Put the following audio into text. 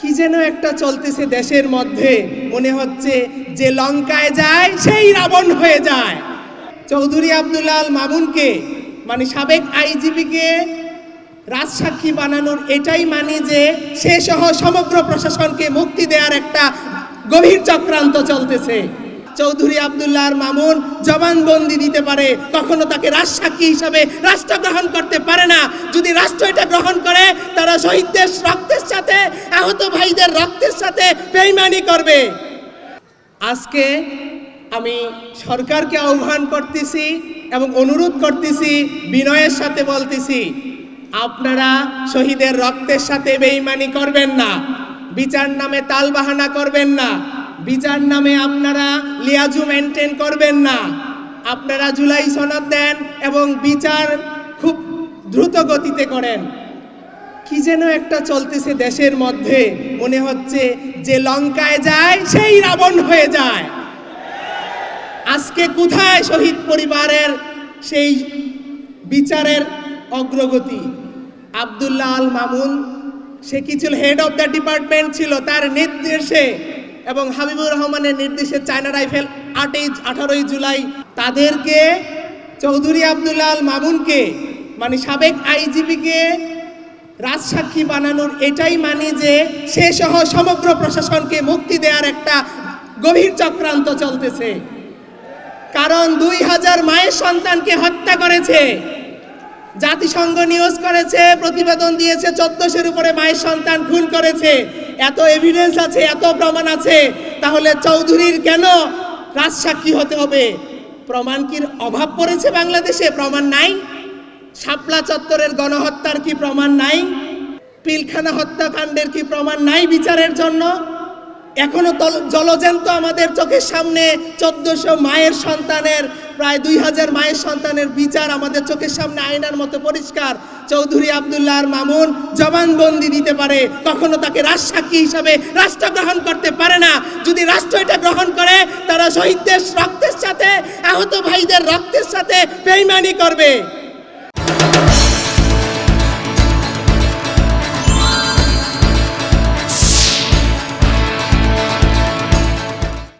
কি যেন একটা চলতেছে দেশের মধ্যে। মনে হচ্ছে যে লঙ্কায় যায়, সেই রাবণ হয়ে যায়। চৌধুরী আব্দুল্লাল মামুনকে মানে সাবেক আইজিপিকে রাজসাক্ষী বানানোর এটাই মানি যে সে সহ সমগ্র প্রশাসনকে মুক্তি দেওয়ার একটা গভীর চক্রান্ত চলতেছে। চৌধুরী আব্দুল্লাহর মামুন জবানবন্দি দিতে পারে, কখনো তাকে রাজসাক্ষী হিসাবে রাষ্ট্র গ্রহণ করতে পারে না। যদি রাষ্ট্র এটা গ্রহণ করে, তারা শহীদদের রক্তের সাথে, আহত ভাইদের রক্তের সাথে বেইমানি করবে। আজকে আমি সরকারকে আহ্বান করতেছি এবং অনুরোধ করতেছি, বিনয়ের সাথে বলতেছি, আপনারা শহীদের রক্তের সাথে বেইমানি করবেন না, বিচার নামে তালবাহানা করবেন না। বিচার নামে আপনারা লিয়াজু মেনটেন করবেন না। আপনারা জুলাই সনদ দেন এবং বিচার খুব দ্রুত গতিতে করেন। কি যেন একটা চলতেছে দেশের মধ্যে, মনে হচ্ছে যে লঙ্কায় যায়, সেই রাবণ হয়ে যায়। আজকে কোথায় শহীদ পরিবারের সেই বিচারের অগ্রগতি? আব্দুল্লাহ আল মামুন, সে কি ছিল হেড অফ দ্য ডিপার্টমেন্ট ছিল, তার নির্দেশে এবং হাবিবুর রহমানের নির্দেশে চায়না রাইফেল আটই আঠারোই জুলাই তাদেরকে চৌধুরী আব্দুল্লাহ আল মামুনকে মানে সাবেক আইজিপিকে রাজসাক্ষী বানানোর এটাই মানি যে সে সহ সমগ্র প্রশাসনকে মুক্তি দেওয়ার একটা গভীর চক্রান্ত চলতেছে। কারণ দুই হাজার মায়ের সন্তানকে হত্যা করেছে, জাতিসংঘ নিউজ করেছে, প্রতিবেদন দিয়েছে, চোদ্দশোর উপরে মায়ের সন্তান খুন করেছে। এত এভিডেন্স আছে, এত প্রমাণ আছে, তাহলে চৌধুরীর কেন রাজসাক্ষী হতে হবে? প্রমাণ কি অভাব পড়েছে বাংলাদেশে? প্রমাণ নাই? শাপলা চত্বরের গণহত্যার কি প্রমাণ নাই? পিলখানা হত্যাকাণ্ডের কি প্রমাণ নাই বিচারের জন্য? এখনও জলজ্যান্ত আমাদের চোখের সামনে চোদ্দশো মায়ের সন্তানের প্রায় দুই হাজার মায়ের সন্তানের বিচার আমাদের চোখের সামনে আয়নার মতো পরিষ্কার। চৌধুরী আবদুল্লাহর মামুন জবানবন্দি দিতে পারে। কখনো তাকে রাজসাক্ষী হিসাবে রাষ্ট্র গ্রহণ করতে পারে না। যদি রাষ্ট্র এটা গ্রহণ করে, তারা শহীদদের রক্তের সাথে, আহত ভাইদের রক্তের সাথে বেইমানি করবে।